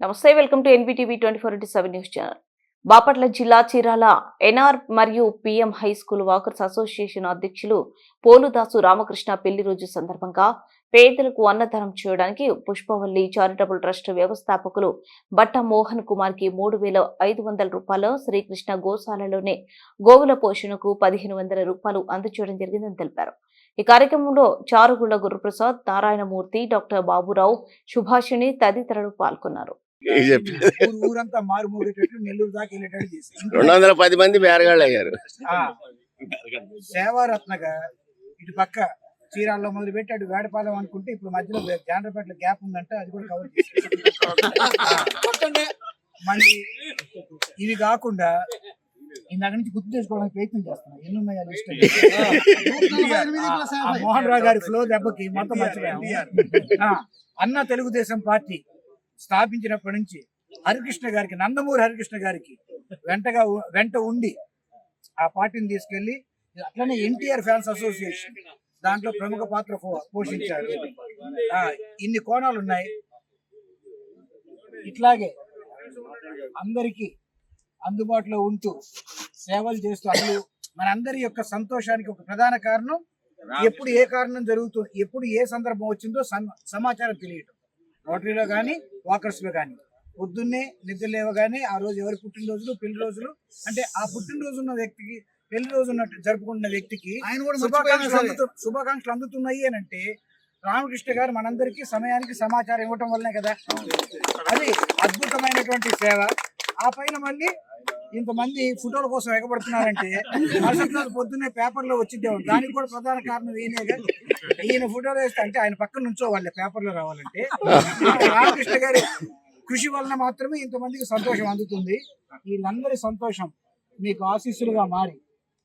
నమస్తే welcome to NBTV twenty four into seven news channel. Bapatla జిల్లా Chirala NR మరియు PM high school walkers association అధ్యక్షులు పోలుదాసు రామకృష్ణ పెళ్ళి రోజు సందర్భంగా పేదలకు అన్నదానం చేయడానికి పుష్పవల్లి చారిటబుల్ ట్రస్ట్ వ్యవస్థాపకులు బట్ట మోహన్ కుమార్కి మూడు వేల ఐదు వందల రూపాయలు శ్రీకృష్ణ గోశాలలోనే గోవుల పోషణకు పదిహేను వందల రూపాయలు అందచేయడం జరిగిందని తెలిపారు. ఈ కార్యక్రమంలో చారుగుళ్ళ గురుప్రసాద్ నారాయణమూర్తి డాక్టర్ బాబురావు సుభాషిణి తదితరులు పాల్గొన్నారు. ఊరంతా మారుమూరేటట్లు నెల్లూరు దాకా వెళ్ళేటట్టు చేసి రెండు వందల పది మంది బేరగాళ్ళు అయ్యారు. ఆ, సేవారత్నగా ఇటు పక్క చీరాల్లో మొదలు పెట్టి అటు వేడపాలెం అనుకుంటే ఇప్పుడు మధ్యలో జాండ్రపేటలో గ్యాప్ ఉందంటే అది కూడా కవర్ చేసి మళ్ళీ ఇవి కాకుండా ఇందాక నుంచి గుర్తు చేసుకోవడానికి ప్రయత్నం చేస్తున్నా. ఎన్ని ఉన్నాయో లిస్ట్ మోహన్ రావు గారి ఫ్లో దెబ్బకి మొత్తం మర్చిపోయాము ఆ, అన్న తెలుగుదేశం పార్టీ స్థాపించినప్పటి నుంచి హరికృష్ణ గారికి నందమూరి హరికృష్ణ గారికి వెంటగా వెంట ఉండి ఆ పార్టీని తీసుకెళ్ళి అట్లనే ఎన్టీఆర్ ఫ్యాన్స్ అసోసియేషన్ దాంట్లో ప్రముఖ పాత్ర పోషించారు. ఆ, ఇన్ని కోణాలు ఉన్నాయి. ఇట్లాగే అందరికీ అందుబాటులో ఉంటూ సేవలు చేస్తూ అసలు మనందరి యొక్క సంతోషానికి ఒక ప్రధాన కారణం ఎప్పుడు ఏ కారణం జరుగుతుంది ఎప్పుడు ఏ సందర్భం వచ్చిందో సమాచారం తెలియటం. రోటరీలో కానీ వాకర్స్లో కానీ పొద్దున్నే నిద్ర లేవగానే ఆ రోజు ఎవరి పుట్టినరోజులు పెళ్ళి రోజులు? అంటే ఆ పుట్టినరోజు ఉన్న వ్యక్తికి పెళ్ళి రోజు ఉన్నట్టు జరుపుకుంటున్న వ్యక్తికి ఆయన కూడా శుభాకాంక్షలు శుభాకాంక్షలు అందుతున్నాయి అని అంటే రామకృష్ణ గారు మనందరికీ సమయానికి సమాచారం ఇవ్వటం వల్లనే కదా. అది అద్భుతమైనటువంటి సేవ. ఆ పైన మళ్ళీ ఇంతమంది ఫోటోల కోసం ఎగబడుతున్నారంటే మరుసటి రోజు పొద్దున్నే పేపర్లో వచ్చిద్దే దానికి కూడా ప్రధాన కారణం ఈయనేగా ఈయన ఫోటోలు వేస్తే అంటే ఆయన పక్కన నుంచో వాళ్ళ పేపర్లో రావాలంటే. రామకృష్ణ గారి కృషి వలన మాత్రమే ఇంతమందికి సంతోషం అందుతుంది. వీళ్ళందరి సంతోషం మీకు ఆశీస్సులుగా మారి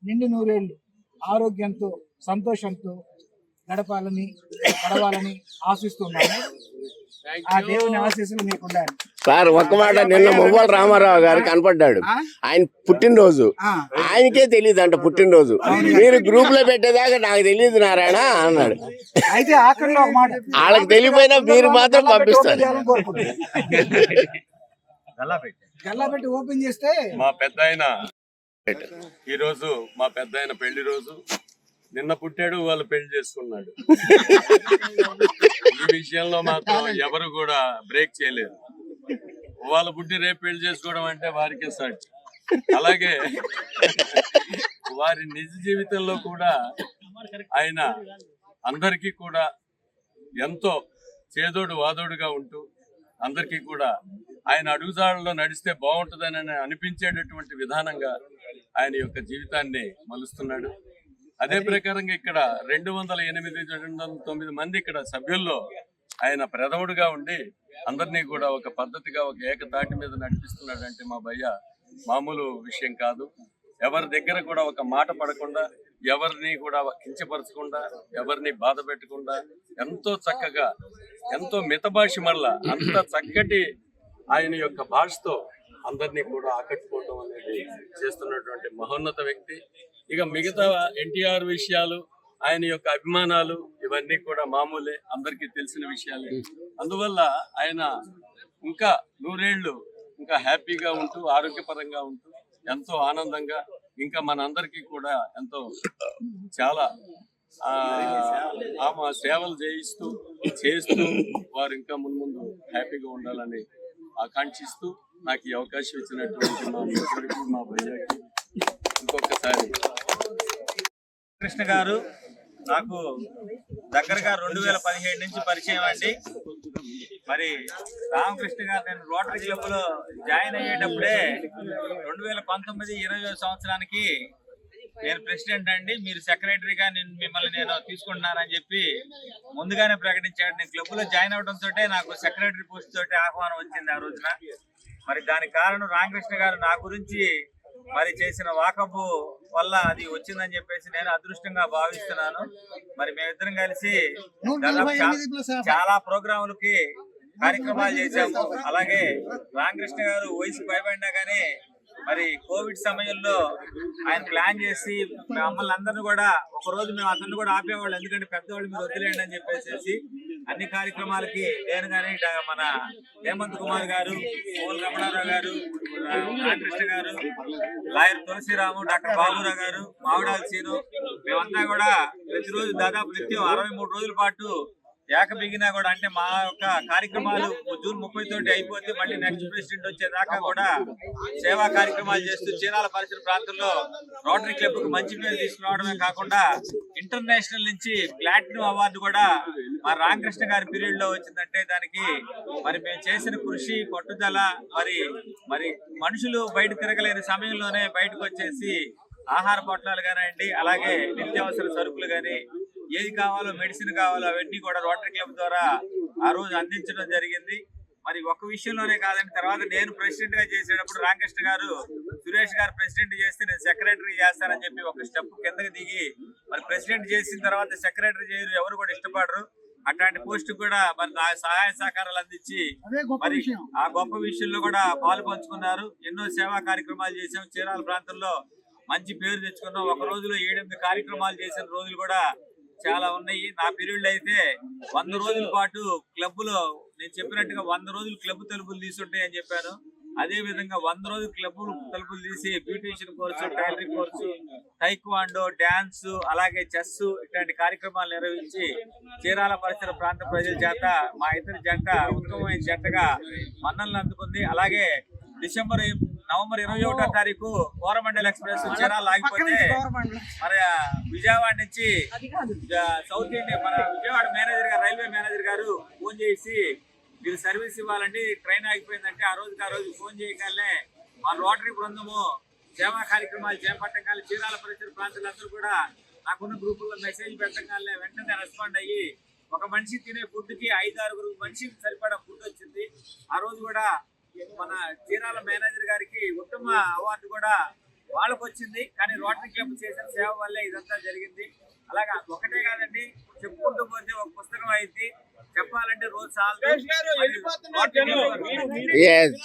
నిండు నూరేళ్ళు ఆరోగ్యంతో సంతోషంతో గడపాలని గడవాలని ఆశిస్తున్నాను. ఆ దేవుని ఆశీస్సులు మీకు ఉండాలి సార్ ఒక్క మాట నిన్న మువ్వల రామారావు గారు కనపడ్డాడు? ఆయన పుట్టినరోజు. ఆయనకే తెలియదు అంట పుట్టినరోజు మీరు గ్రూప్లో పెట్టేదాకా నాకు తెలియదు నారాయణ అన్నాడు. అయితే ఒక వాళ్ళకి తెలియపోయినా మీరు మాత్రం పంపిస్తారు. ఓపెన్ చేస్తే మా పెద్ద ఆయన ఈరోజు మా పెద్ద ఆయన పెళ్ళి రోజు. నిన్న పుట్టాడు వాళ్ళు పెళ్ళి చేసుకున్నాడు. ఈ విషయంలో మాత్రం ఎవరు కూడా బ్రేక్ చేయలేరు వాళ్ళ బుడ్డి రేపు పెళ్ళి చేసుకోవడం అంటే వారికే సాటి. అలాగే వారి నిజ జీవితంలో కూడా ఆయన అందరికీ కూడా ఎంతో చేదోడు వాదోడుగా ఉంటూ అందరికీ కూడా ఆయన అడుగుజాడల్లో నడిస్తే బాగుంటుందని అనిపించేటటువంటి విధానంగా ఆయన యొక్క జీవితాన్ని మలుస్తున్నాడు. అదే ప్రకారంగా ఇక్కడ రెండు వందల ఎనిమిది రెండు వందల తొమ్మిది మంది ఇక్కడ సభ్యుల్లో ఆయన ప్రథముడుగా ఉండి అందరినీ కూడా ఒక పద్ధతిగా ఒక ఏకతాటి మీద నడిపిస్తున్నాడు అంటే మా భయ్య మామూలు విషయం కాదు. ఎవరి దగ్గర కూడా ఒక మాట పడకుండా ఎవరిని కూడా కించపరచకుండా ఎవరిని బాధ పెట్టకుండా ఎంతో చక్కగా ఎంతో మితభాషి మళ్ళా అంత చక్కటి ఆయన యొక్క భాషతో అందరినీ కూడా ఆకట్టుకోవడం అనేది చేస్తున్నటువంటి మహోన్నత వ్యక్తి. ఇక మిగతా ఎన్టీఆర్ విషయాలు ఆయన యొక్క అభిమానాలు ఇవన్నీ కూడా మామూలే అందరికీ తెలిసిన విషయాలే. అందువల్ల ఆయన ఇంకా నూరేళ్ళు ఇంకా హ్యాపీగా ఉంటూ ఆరోగ్యపరంగా ఉంటూ ఎంతో ఆనందంగా ఇంకా మనందరికీ కూడా ఎంతో చాలా ఆమె సేవలు చేయిస్తూ చేస్తూ వారు ఇంకా మున్ముందు హ్యాపీగా ఉండాలని ఆకాంక్షిస్తూ నాకు ఈ అవకాశం ఇచ్చినటువంటి మా మిత్రుడికి మా భయ్యకి ఇంకొకసారి. కృష్ణ గారు నాకు దగ్గరగా రెండు వేల పదిహేడు నుంచి పరిచయం అండి. మరి రామకృష్ణ గారు నేను రోటరీ క్లబ్లో జాయిన్ అయ్యేటప్పుడే రెండు వేల పంతొమ్మిది ఇరవై సంవత్సరానికి నేను ప్రెసిడెంట్ అండి. మీరు సెక్రటరీగా నేను మిమ్మల్ని నేను తీసుకుంటున్నానని చెప్పి ముందుగానే ప్రకటించాడు. నేను క్లబ్లో జాయిన్ అవడంతో నాకు సెక్రటరీ పోస్ట్ తోటి ఆహ్వానం వచ్చింది ఆ రోజున. మరి దానికి కారణం రామకృష్ణ గారు నా గురించి మరి చేసిన వాకపు వల్ల అది వచ్చిందని చెప్పేసి నేను అదృష్టంగా భావిస్తున్నాను. మరి మేమిద్దరం కలిసి చాలా ప్రోగ్రాములకి కార్యక్రమాలు చేశాము. అలాగే రామకృష్ణ గారు వయసు పైబడినా కానీ మరి కోవిడ్ సమయంలో ఆయన ప్లాన్ చేసి మమ్మల్ని అందరిని కూడా ఒక రోజు మేము అతన్ని కూడా ఆపేవాళ్ళు. ఎందుకంటే పెద్దవాళ్ళు మీరు వదిలేయండి అని చెప్పేసి అన్ని కార్యక్రమాలకి నేను కానీ మన హేమంత్ కుమార్ గారు పోల్ రమణారావు గారు రామకృష్ణ గారు లాయర్ తులసిరాము డాక్టర్ బాబురావు గారు మావిడాల్ సీను మేమంతా కూడా ప్రతిరోజు దాదాపు నిత్యం అరవై మూడు రోజుల పాటు ఏక బిగినా కూడా అంటే మా యొక్క కార్యక్రమాలు జూన్ ముప్పై తోటి అయిపోతే మళ్ళీ నెక్స్ట్ ప్రెసిడెంట్ వచ్చేదాకా కూడా సేవా కార్యక్రమాలు చేస్తూ చీరాల పరిసర ప్రాంతంలో రోటరీ క్లబ్కు మంచి పేరు తీసుకురావడమే కాకుండా ఇంటర్నేషనల్ నుంచి ప్లాటినం అవార్డు కూడా మా రామకృష్ణ గారి పీరియడ్లో వచ్చిందంటే దానికి మరి మేము చేసిన కృషి పట్టుదల మరి మరి మనుషులు బయట తిరగలేని సమయంలోనే బయటకు వచ్చేసి ఆహార పొట్లాలు కానివ్వండి అలాగే నిత్యావసర సరుకులు కానీ ఏది కావాలో మెడిసిన్ కావాలో అవన్నీ కూడా రోటరీ క్లబ్ ద్వారా ఆ రోజు అందించడం జరిగింది. మరి ఒక్క విషయంలోనే కాదండి తర్వాత నేను ప్రెసిడెంట్గా చేసేటప్పుడు రామకృష్ణ గారు సురేష్ గారు ప్రెసిడెంట్ చేస్తే నేను సెక్రటరీ చేస్తానని చెప్పి ఒక స్టెప్ కిందకి దిగి మరి ప్రెసిడెంట్ చేసిన తర్వాత సెక్రటరీ చేయరు ఎవరు కూడా ఇష్టపడరు. అట్లాంటి పోస్ట్ కూడా మరి నా సహాయ సహకారాలు అందించి మరి ఆ గొప్ప విషయంలో కూడా పాలు పంచుకున్నారు. ఎన్నో సేవా కార్యక్రమాలు చేసాం చీరాల ప్రాంతంలో మంచి పేరు తెచ్చుకున్నాం. ఒక రోజులో ఏడెనిమిది కార్యక్రమాలు చేసిన రోజులు కూడా చాలా ఉన్నాయి. నా పీరియడ్ అయితే వంద రోజుల పాటు క్లబ్లో నేను చెప్పినట్టుగా వంద రోజులు క్లబ్ తలుపులు తీసుంటాయి అని చెప్పాను. అదే విధంగా వంద రోజులు క్లబ్ తలుపులు తీసి beautician course tailoring course taekwondo dance అలాగే చెస్ ఇట్లాంటి కార్యక్రమాలు నిర్వహించి చీరాల పరిసర ప్రాంత ప్రజల చేత మా ఇద్దరి జంట ఉత్తమమైన జంటగా మన్నలను అందుకుంది. అలాగే డిసెంబర్ నవంబర్ ఇరవై ఒకటో తారీఖు కోరమండల్ ఎక్స్ప్రెస్ చీరాల ఆగిపోతే మరి విజయవాడ నుంచి సౌత్ ఇండియా మన విజయవాడ మేనేజర్ గారు రైల్వే మేనేజర్ గారు ఫోన్ చేసి మీరు సర్వీస్ ఇవ్వాలండి ట్రైన్ ఆగిపోయిందంటే ఆ రోజుకి ఆ రోజు ఫోన్ చేయగానే మా రోటరీ బృందము సేవా కార్యక్రమాలు చేపట్టగానే చీరాల పరిసర ప్రాంతాలందరూ కూడా నాకున్న గ్రూపుల్లో మెసేజ్ పెట్టగానే వెంటనే రెస్పాండ్ అయ్యి ఒక మనిషి తినే ఫుడ్కి ఐదు ఆరుగురు మనిషికి సరిపడా ఫుడ్ వచ్చింది. ఆ రోజు కూడా మన చీరాల మేనేజర్ గారికి ఉత్తమ అవార్డు కూడా వాళ్ళకు వచ్చింది కానీ రోటరీ క్లబ్ చేసిన సేవ వల్లే ఇదంతా జరిగింది. అలాగా ఒకటే కాదండి చెప్పుకుంటూ పోతే ఒక పుస్తకం అయింది. చెప్పాలంటే రోజు చాలు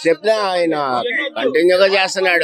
చెప్పినా ఆయన కంటిన్యూగా చేస్తున్నాడు.